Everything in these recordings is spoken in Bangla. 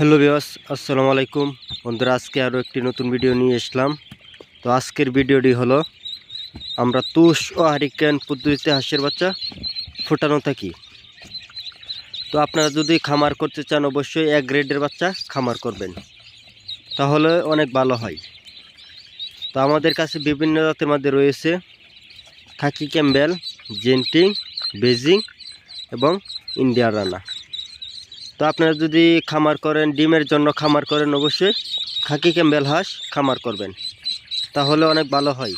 হ্যালো বিয়াস আসসালামু আলাইকুম। বন্ধুরা, আজকে আরও একটি নতুন ভিডিও নিয়ে এসলাম। তো আজকের ভিডিওটি হলো, আমরা তুষ ও হারিকেন পদ্ধতিতে হাঁসের বাচ্চা ফোটানো থাকি তো আপনারা যদি খামার করতে চান, অবশ্যই এক গ্রেডের বাচ্চা খামার করবেন। তাহলে অনেক ভালো হয়। তো আমাদের কাছে বিভিন্ন জাতের মধ্যে রয়েছে খাকি ক্যাম্বেল, জেন্টিং, বেজিং এবং ইন্ডিয়ান রানা। তো আপনারা যদি খামার করেন, ডিমের জন্য খামার করেন, অবশ্যই খাকি ক্যাম্বেল হাঁস খামার করবেন। তাহলে অনেক ভালো হয়।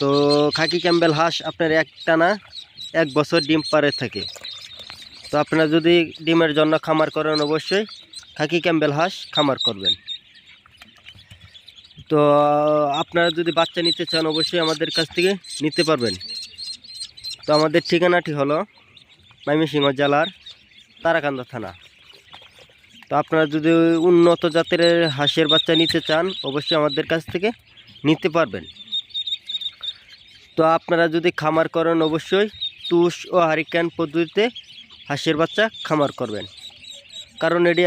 তো খাকি ক্যাম্বেল হাঁস আপনার একটানা এক বছর ডিম পারে থাকে। তো আপনারা যদি ডিমের জন্য খামার করেন, অবশ্যই খাকি ক্যাম্বেল হাঁস খামার করবেন। তো আপনারা যদি বাচ্চা নিতে চান, অবশ্যই আমাদের কাছ থেকে নিতে পারবেন। তো আমাদের ঠিকানাটি হলো ময়মনসিংহ জেলার তারাকান্দা থানা। তো আপনারা যদি উন্নত জাতের হাঁসের বাচ্চা নিতে চান অবশ্যই আমাদের কাছ থেকে নিতে পারবেন। তো আপনারা যদি খামার করেন অবশ্যই তুষ ও হারিকেন পদ্ধতিতে হাঁসের বাচ্চা খামার করবেন। কারণ এটি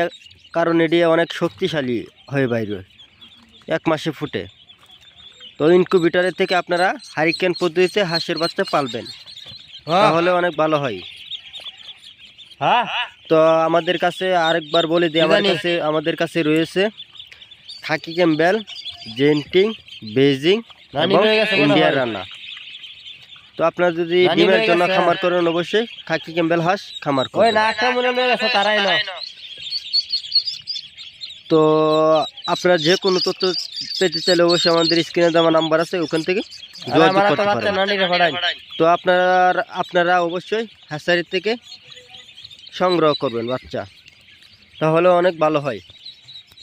কারণ এটি অনেক শক্তিশালী হয়ে বাইরে এক মাসে ফুটে। তো ইনকুবিটারের থেকে আপনারা হারিকেন পদ্ধতিতে হাঁসের বাচ্চা পালবেন। তাহলে অনেক ভালো হয়। হ্যাঁ? তো আমাদের কাছে আরেকবার বলে দিই আমার কাছে আমাদের কাছে রয়েছে খাকি ক্যাম্বেল জেন্টিং বেজিং ইন্ডিয়ার রান্না। তো আপনার যদি ডিমের জন্য খামার করেন অবশ্যই খাকি ক্যাম্বেল হাঁস খামার তারাই না। তো আপনারা যে কোনো তথ্য পেতে চাইলে অবশ্যই আমাদের স্ক্রিনে দেওয়া নাম্বার আছে ওখান থেকে যোগাযোগ তো করতে পারেন। তো আপনার আপনারা অবশ্যই হ্যাসারি থেকে সংগ্রহ করবেন বাচ্চা, তাহলে অনেক ভালো হয়।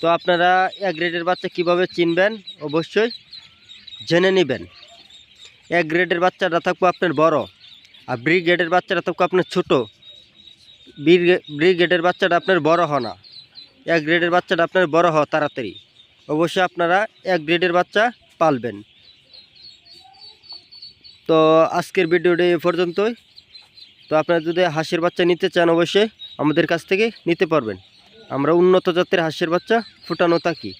তো আপনারা এক গ্রেডের বাচ্চা কীভাবে চিনবেন? অবশ্যই জেনে নেবেন। এক গ্রেডের বাচ্চাটা থাকব আপনার বড়, আর ব্রি গ্রেডের বাচ্চাটা থাকব আপনার ছোট। ব্রি গ্রেডের বাচ্চাটা আপনার বড় হয় না। এক গ্রেডের বাচ্চাটা আপনার বড় হয় তাড়াতাড়ি। অবশ্যই আপনারা এক গ্রেডের বাচ্চা পালবেন। তো আজকের ভিডিওটি এ পর্যন্তই। তো আপনারা যদি হাঁসের বাচ্চা নিতে চান অবশ্যই আমাদের কাছ থেকে নিতে পারবেন। আমরা উন্নত জাতের হাঁসের বাচ্চা ফুটানো থাকি।